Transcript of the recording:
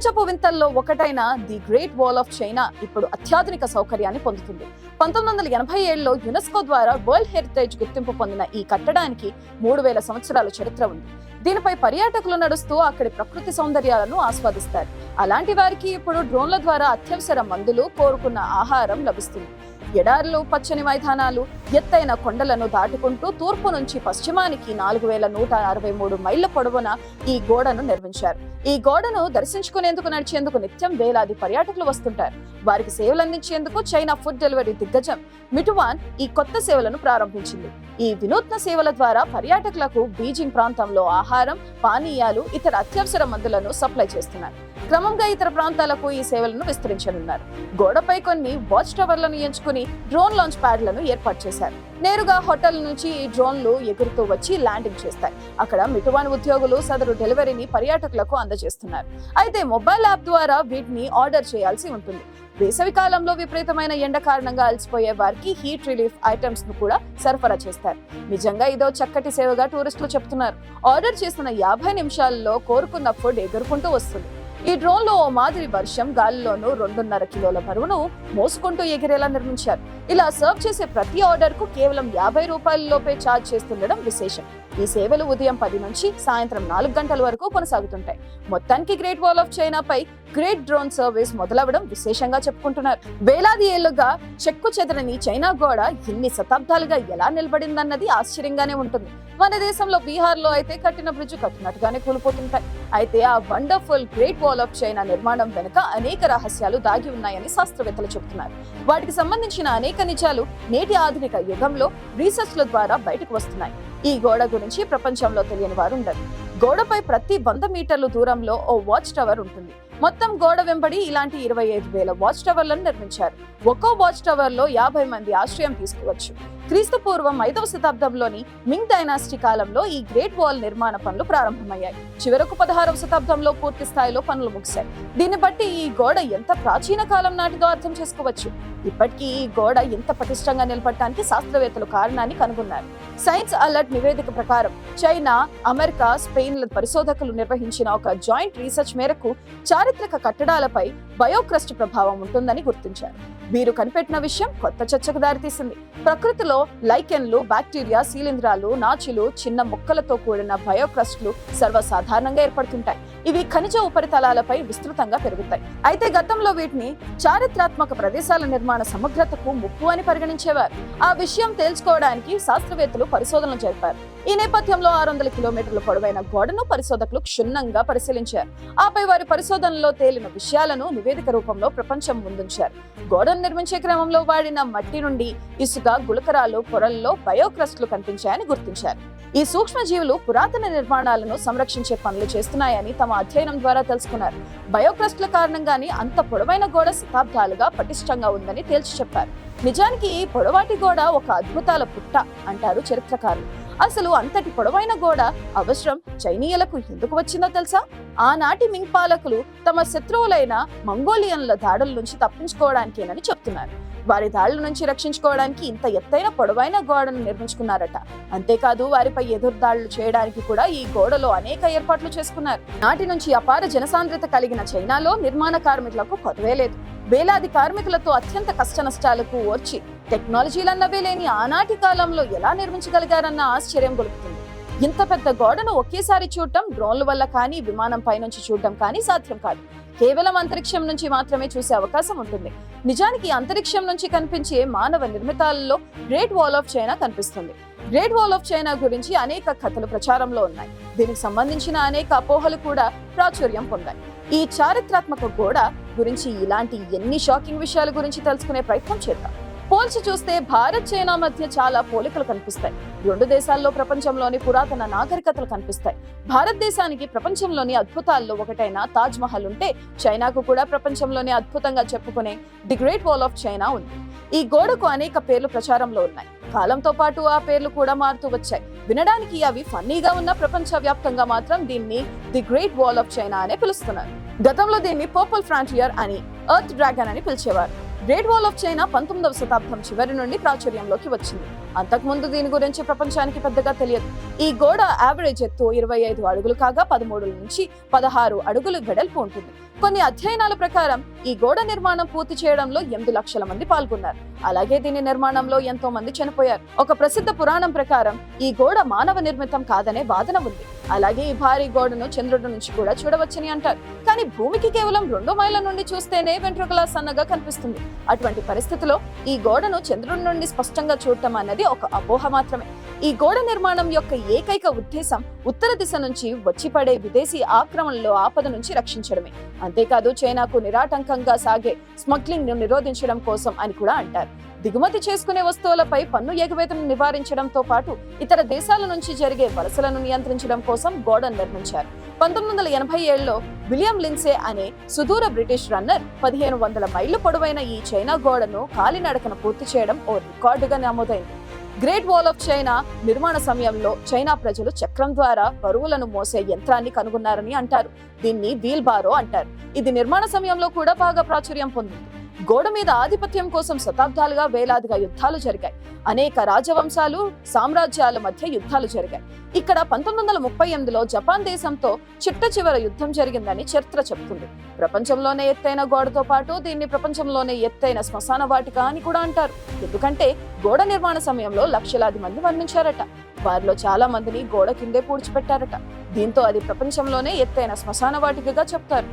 ప్రపంచపు వింతల్లో ఒకటైన the Great Wall of China ఇప్పుడు అత్యాధునిక సౌకర్యాన్ని పొందుతుంది. పంతొమ్మిది వందల ఎనభై ఏడులో యునెస్కో ద్వారా వరల్డ్ హెరిటేజ్ గుర్తింపు పొందిన ఈ కట్టడానికి మూడు వేల సంవత్సరాల చరిత్ర ఉంది. దీనిపై పర్యాటకులు నడుస్తూ అక్కడి ప్రకృతి సౌందర్యాలను ఆస్వాదిస్తారు. అలాంటి వారికి ఇప్పుడు డ్రోన్ల ద్వారా అత్యవసర మందులు కోరుకున్న ఆహారం లభిస్తుంది. ఎడారులు పచ్చని మైదానాలు ఎత్తైన కొండలను దాటుకుంటూ తూర్పు నుంచి పశ్చిమానికి నాలుగు వేల నూట అరవై మూడు మైళ్ళ పొడవున ఈ గోడను నిర్మించారు. ఈ గోడను దర్శించుకునేందుకు నడిచేందుకు నిత్యం వేలాది పర్యాటకులు వస్తుంటారు. వారికి సేవలు అందించేందుకు చైనా ఫుడ్ డెలివరీ దిగ్గజం మిటువాన్ ఈ కొత్త సేవలను ప్రారంభించింది. ఈ వినూత్న సేవల ద్వారా పర్యాటకులకు బీజింగ్ ప్రాంతంలో ఆహారం పానీయాలు ఇతర అత్యవసర మందులను సప్లై చేస్తున్నారు. క్రమంగా ఇతర ప్రాంతాలకు ఈ సేవలను విస్తరించనున్నారు. గోడపై కొన్ని వాచ్ టవర్లను ఎంచుకుని డ్రోన్ లాంచ్ ప్యాడ్లను ఏర్పాటు చేశారు. నేరుగా హోటల్ నుంచి ఈ డ్రోన్లు ఎగురుతూ వచ్చి ల్యాండింగ్ చేస్తాయి. అక్కడ మిటువాన్ ఉద్యోగులు సదరు డెలివరీని పర్యాటకులకు అందజేస్తున్నారు. అయితే మొబైల్ యాప్ ద్వారా వీటిని ఆర్డర్ చేయాల్సి ఉంటుంది. వేసవి కాలంలో విపరీతమైన ఎండ కారణంగా అలసిపోయే వారికి హీట్ రిలీఫ్ ఐటమ్స్ను కూడా సరఫరా చేస్తారు. నిజంగా ఇదో చక్కటి సేవగా టూరిస్టులు చెప్తున్నారు. ఆర్డర్ చేసిన యాభై నిమిషాల్లో కోరుకున్న ఫుడ్ ఎగురుకుంటూ వస్తుంది. ఈ డ్రోన్లో ఓ మాదిరి వర్షం గాలిలోనూ రెండున్నర కిలోల బరువును మోసుకుంటూ ఎగిరేలా నిర్మించారు. ఇలా సర్వ్ చేసే ప్రతి ఆర్డర్కు కేవలం యాభై రూపాయల లోపే ఛార్జ్ చేస్తుండడం విశేషం. ఈ సేవలు ఉదయం పది నుంచి సాయంత్రం నాలుగు గంటల వరకు కొనసాగుతుంటాయి. మొత్తానికి గ్రేట్ వాల్ ఆఫ్ చైనా పై గ్రేట్ డ్రోన్ సర్వీస్ మొదలవడం విశేషంగా చెప్పుకుంటున్నారు. వేలాది ఏళ్ళుగా చెక్కు చెదరని చైనా గోడ ఎన్ని శతాబ్దాలుగా ఎలా నిలబడిందన్నది ఆశ్చర్యంగానే ఉంటుంది. మన దేశంలో బీహార్లో అయితే కట్టిన బ్రిడ్జ్ కట్టినట్టుగానే కూలిపోతుంటాయి. అయితే ఆ wonderful Great Wall of China నిర్మాణం వెనుక అనేక రహస్యాలు దాగి ఉన్నాయని శాస్త్రవేత్తలు చెబుతున్నారు. వాటికి సంబంధించిన అనేక నిజాలు నేటి ఆధునిక యుగంలో రీసెర్చ్ల ద్వారా బయటకు వస్తున్నాయి. ఈ గోడ గురించి ప్రపంచంలో తెలియని వారు ఉండరు. గోడపై ప్రతి వంద మీటర్లు దూరంలో ఓ వాచ్ టవర్ ఉంటుంది. మొత్తం గోడ వెంబడి ఇలాంటి ఇరవై ఐదు వేల వాచ్ టవర్లను నిర్మించారు. ఒక్కో వాచ్ టవర్లో యాభై మంది ఆశ్రయం తీసుకోవచ్చు. క్రీస్తు పూర్వం ఐదవ శతాబ్దంలోని మింగ్ డైనాసిటీ కాలంలో ఈ గ్రేట్ వాల్ నిర్మాణ పనులు ప్రారంభమయ్యాయి. చివరకు పదహారవ శతాబ్దంలో పూర్తి స్థాయిలో పనులు ముగిశాయి. దీన్ని బట్టి ఈ గోడ ఎంత ప్రాచీన కాలం నాటిదో అర్థం చేసుకోవచ్చు. ఇప్పటికీ ఈ గోడ ఎంత పటిష్టంగా నిలబడటానికి శాస్త్రవేత్తలు కారణాన్ని కనుగొన్నారు. సైన్స్ అలర్ట్ నివేదిక ప్రకారం చైనా అమెరికా స్పెయిన్ ల పరిశోధకులు నిర్వహించిన ఒక జాయింట్ రీసెర్చ్ మేరకు చారిత్రక కట్టడాలపై బయోక్రస్ట్ ప్రభావం ఉంటుందని గుర్తించారు. వీరు కనిపెట్టిన విషయం కొత్త చర్చకు దారితీసింది. ప్రకృతిలో లైకెన్లు బ్యాక్టీరియా శీలింధ్రాలు నాచులు చిన్న ముక్కలతో కూడిన బయోక్రస్ట్లు సర్వసాధారణంగా ఏర్పడుతుంటాయి. ఇవి ఖనిజ ఉపరితలాలపై విస్తృతంగా పెరుగుతాయి. అయితే గతంలో వీటిని చారిత్రాత్మక ప్రదేశాల నిర్మాణ సమగ్రతకు ముప్పు అని పరిగణించేవారు. ఆ విషయం తేల్చుకోవడానికి శాస్త్రవేత్తలు పరిశోధనలు జరిపారు. ఈ నేపథ్యంలో ఆరు వందల కిలోమీటర్ల పొడవైన గోడను పరిశోధకులు క్షుణ్ణంగా పరిశీలించారు. ఆపై వారి పరిశోధనలో తేలిన విషయాలను నివేదిక రూపంలో ప్రపంచం ముందుంచారు. గోడను నిర్మించే క్రమంలో వాడిన మట్టి నుండి ఇసుక గులకరాలు పొరల్లో బయోక్రస్ట్లు కనిపించాయని గుర్తించారు. ఈ సూక్ష్మజీవులు పురాతన నిర్మాణాలను సంరక్షించే పనులు చేస్తున్నాయని తమ అధ్యయనం ద్వారా తెలుసుకున్నారు. బయోక్రస్ట్ల కారణంగానే అంత పొడవైన గోడ శతాబ్దాలుగా పటిష్టంగా ఉందని తేల్చి చెప్పారు. నిజానికి ఈ పొడవాటి గోడ ఒక అద్భుతాల పుట్ట అంటారు చరిత్రకారులు. అసలు అంతటి పొడవైన గోడ అవసరం చైనీయులకు ఎందుకు వచ్చిందో తెలుసా? ఆనాటి మింగ్ పాలకులు తమ శత్రువులైన మంగోలియన్ల దాడుల నుంచి తప్పించుకోవడానికేనని చెప్తున్నారు. వారి దాడుల నుంచి రక్షించుకోవడానికి ఇంత ఎత్తైన పొడవైన గోడను నిర్మించుకున్నారట. అంతేకాదు వారిపై ఎదురు చేయడానికి కూడా ఈ గోడలో అనేక ఏర్పాట్లు చేసుకున్నారు. నాటి నుంచి అపార జనసాంద్రత కలిగిన చైనాలో నిర్మాణ కార్మికులకు కొరవే లేదు. వేలాది కార్మికులతో అత్యంత కష్ట నష్టాలకు ఓర్చి టెక్నాలజీలన్నవే లేని ఆనాటి కాలంలో ఎలా నిర్మించగలిగారన్న ఆశ్చర్యం గొలుపుతుంది. ఇంత పెద్ద గోడను ఒకేసారి చూడటం డ్రోన్ల వల్ల కానీ విమానం పైనుంచి చూడటం కానీ సాధ్యం కాదు. కేవలం అంతరిక్షం నుంచి మాత్రమే చూసే అవకాశం ఉంటుంది. నిజానికి అంతరిక్షం నుంచి కనిపించే మానవ నిర్మితాలలో గ్రేట్ వాల్ ఆఫ్ చైనా కనిపిస్తుంది. గ్రేట్ వాల్ ఆఫ్ చైనా గురించి అనేక కథలు ప్రచారంలో ఉన్నాయి. దీనికి సంబంధించిన అనేక అపోహలు కూడా ప్రాచుర్యం పొందాయి. ఈ చారిత్రాత్మక గోడ గురించి ఇలాంటి ఎన్ని షాకింగ్ విషయాల గురించి తెలుసుకునే ప్రయత్నం చేద్దాం. పోల్చి చూస్తే భారత్ చైనా మధ్య చాలా పోలికలు కనిపిస్తాయి. రెండు దేశాల్లో ప్రపంచంలోని పురాతన నాగరికతలు కనిపిస్తాయి. భారతదేశానికి ప్రపంచంలోని అద్భుతాల్లో ఒకటైన తాజ్ మహల్ ఉంటే చైనాకు కూడా ప్రపంచంలోనే అద్భుతంగా చెప్పుకునే the Great Wall of China ఉంది. ఈ గోడకు అనేక పేర్లు ప్రచారంలో ఉన్నాయి. కాలంతో పాటు ఆ పేర్లు కూడా మారుతూ వచ్చాయి. వినడానికి అవి ఫన్నీగా ఉన్న ప్రపంచవ్యాప్తంగా మాత్రం దీన్ని the great wall of China అనే పిలుస్తున్నారు. గతంలో దీన్ని పర్పుల్ ఫ్రాంటియర్ అని ఎర్త్ డ్రాగన్ అని పిలిచేవారు. గ్రేట్ వాల్ ఆఫ్ చైనా పంతొమ్మిదవ శతాబ్దం చివరి నుండి ప్రాచుర్యంలోకి వచ్చింది. అంతకుముందు దీని గురించి ప్రపంచానికి పెద్దగా తెలియదు. ఈ గోడ యావరేజ్ ఎత్తు ఇరవై ఐదు అడుగులు కాగా పదమూడు నుంచి పదహారు అడుగులు వెడల్పు ఉంటుంది. కొన్ని అధ్యయనాల ప్రకారం ఈ గోడ నిర్మాణం పూర్తి చేయడంలో ఎనిమిది లక్షల మంది పాల్గొన్నారు. అలాగే దీని నిర్మాణంలో ఎంతో మంది చనిపోయారు. ఒక ప్రసిద్ధ పురాణం ప్రకారం ఈ గోడ మానవ నిర్మితం కాదనే వాదన ఉంది. అలాగే ఈ భారీ గోడను చంద్రుడి నుంచి కూడా చూడవచ్చని అంటారు. కానీ భూమికి కేవలం రెండు మైళ్ళ నుండి చూస్తేనే వెంట్రుకల సన్నగా కనిపిస్తుంది. అటువంటి పరిస్థితిలో ఈ గోడను చంద్రుడి నుండి స్పష్టంగా చూడటం అన్నది ఒక అపోహ మాత్రమే. ఈ గోడ నిర్మాణం యొక్క ఏకైక ఉద్దేశం ఉత్తర దిశ నుంచి వచ్చి పడే విదేశీ ఆక్రమణలో ఆపద నుంచి రక్షించడమే. అంతేకాదు చైనాకు నిరాటంకంగా సాగే స్మగ్లింగ్ను నిరోధించడం కోసం అని కూడా అంటారు. దిగుమతి చేసుకునే వస్తువులపై పన్ను ఎగవేతను నివారించడంతో పాటు ఇతర దేశాల నుంచి జరిగే వలసలను నియంత్రించడం కోసం గోడను నిర్మించారు. పంతొమ్మిది వందల ఎనభై ఏడులో విలియం లిన్సే అనే సుదూర బ్రిటిష్ రన్నర్ పదిహేను వందల మైళ్ళు పొడవైన ఈ చైనా గోడను కాలినడకన పూర్తి చేయడం ఓ రికార్డుగా నమోదైంది. గ్రేట్ వాల్ ఆఫ్ చైనా నిర్మాణ సమయంలో చైనా ప్రజలు చక్రం ద్వారా బరువులను మోసే యంత్రాన్ని కనుగొన్నారని అంటారు. దీన్ని వీల్ బారో అంటారు. ఇది నిర్మాణ సమయంలో కూడా బాగా ప్రాచుర్యం పొందింది. గోడ మీద ఆధిపత్యం కోసం శతాబ్దాలుగా వేలాదిగా యుద్ధాలు జరిగాయి. అనేక రాజవంశాలు సామ్రాజ్యాల మధ్య యుద్ధాలు జరిగాయి. ఇక్కడ పంతొమ్మిది వందల ముప్పై ఎనిమిదిలో జపాన్ దేశంతో చిట్ట చివర యుద్ధం జరిగిందని చరిత్ర చెప్తుంది ప్రపంచంలోనే ఎత్తైన గోడతో పాటు దీన్ని ప్రపంచంలోనే ఎత్తైన శ్మశాన వాటిక అని కూడా అంటారు. ఎందుకంటే గోడ నిర్మాణ సమయంలో లక్షలాది మంది మరణించారట. వారిలో చాలా మందిని గోడ కిందే పూడ్చిపెట్టారట. దీంతో అది ప్రపంచంలోనే ఎత్తైన శ్మశాన వాటికగా చెప్తారు.